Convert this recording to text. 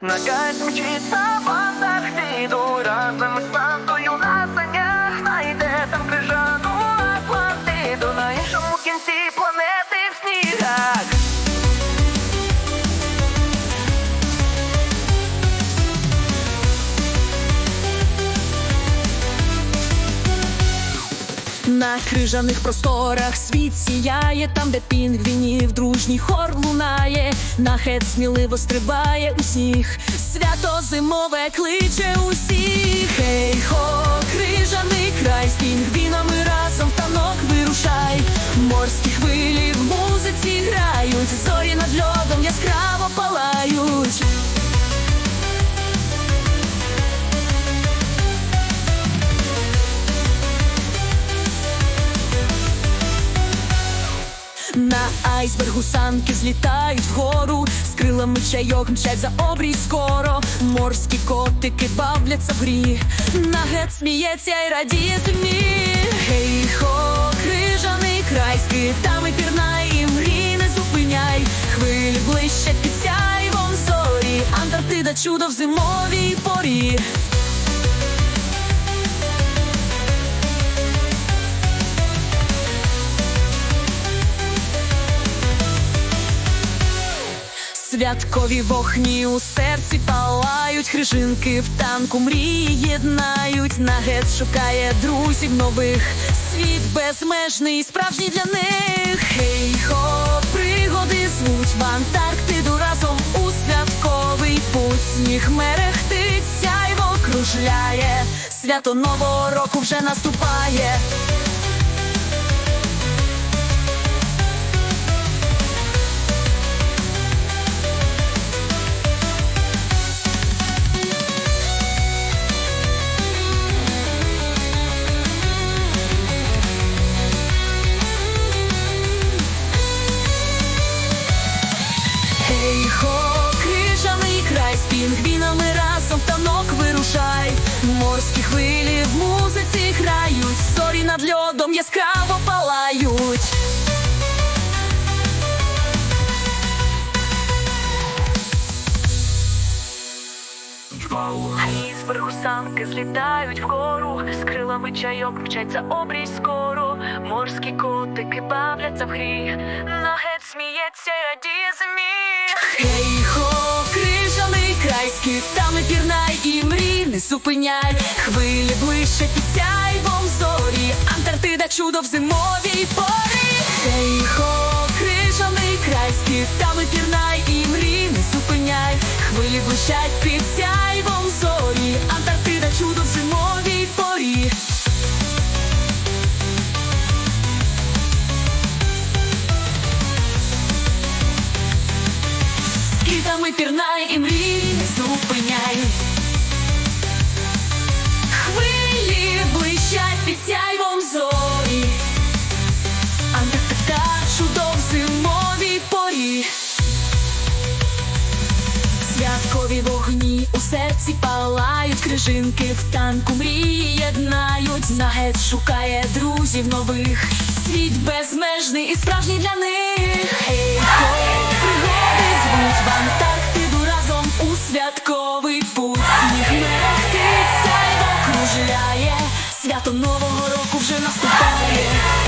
Нагась мчиться в Антарктиду Разом з Сантою На крижаних просторах. Світ сіяє, там, де пінгвінів дружній хор лунає, нахет сміливо стрибає усіх, свято зимове кличе усіх. Хей хо, крижаний край, з пінгвінами разом танок На айсбергу санки злітають вгору, з крилами чайок мчать за обрій скоро. Морські котики бавляться в грі, нагет сміється і радіє зимі. Гей хо, крижаний край, з китами пірнай і мрій не зупиняй. Хвилі блищать під сяйвом зорі, Антарктида чудо в зимовій порі. Святкові вогні у серці палають, хрижинки в танку мрії єднають, нагет шукає друзів нових, світ безмежний, справжній для них. Хей хо, пригоди звуть в Антарктиду разом у святковий путь. Сніг мерехтить, сяйво кружляє, свято нового року вже наступає. Яскраво палають. Айсбергу санки злітають вгору З крилами чайок мчать за обрій скоро Морські котики бавляться в грі Нагет сміється і радіє зимі Гей хо, крижаний край, з пірнай і мрій не зупиняй. Хвилі ближче під сяйвом зорі, Антарктида чудо в зимовій порі. Гей хо, крижаний край, з пірнай і мрій не зупиняй. Хвилі блищать під сяйвом зорі, Антарктида чудо в зимовій порі. З китами пірнай і мрій не зупиняй. Вогні у серці палають, крижинки в танку мрії єднають. Нагет шукає друзів нових. Світ безмежний і справжній для них. Ей, хо, пригоди звуть в Антарктиду разом у святковий путь. Сніг мерехтить, сяйво кружляє. Свято нового року вже наступає.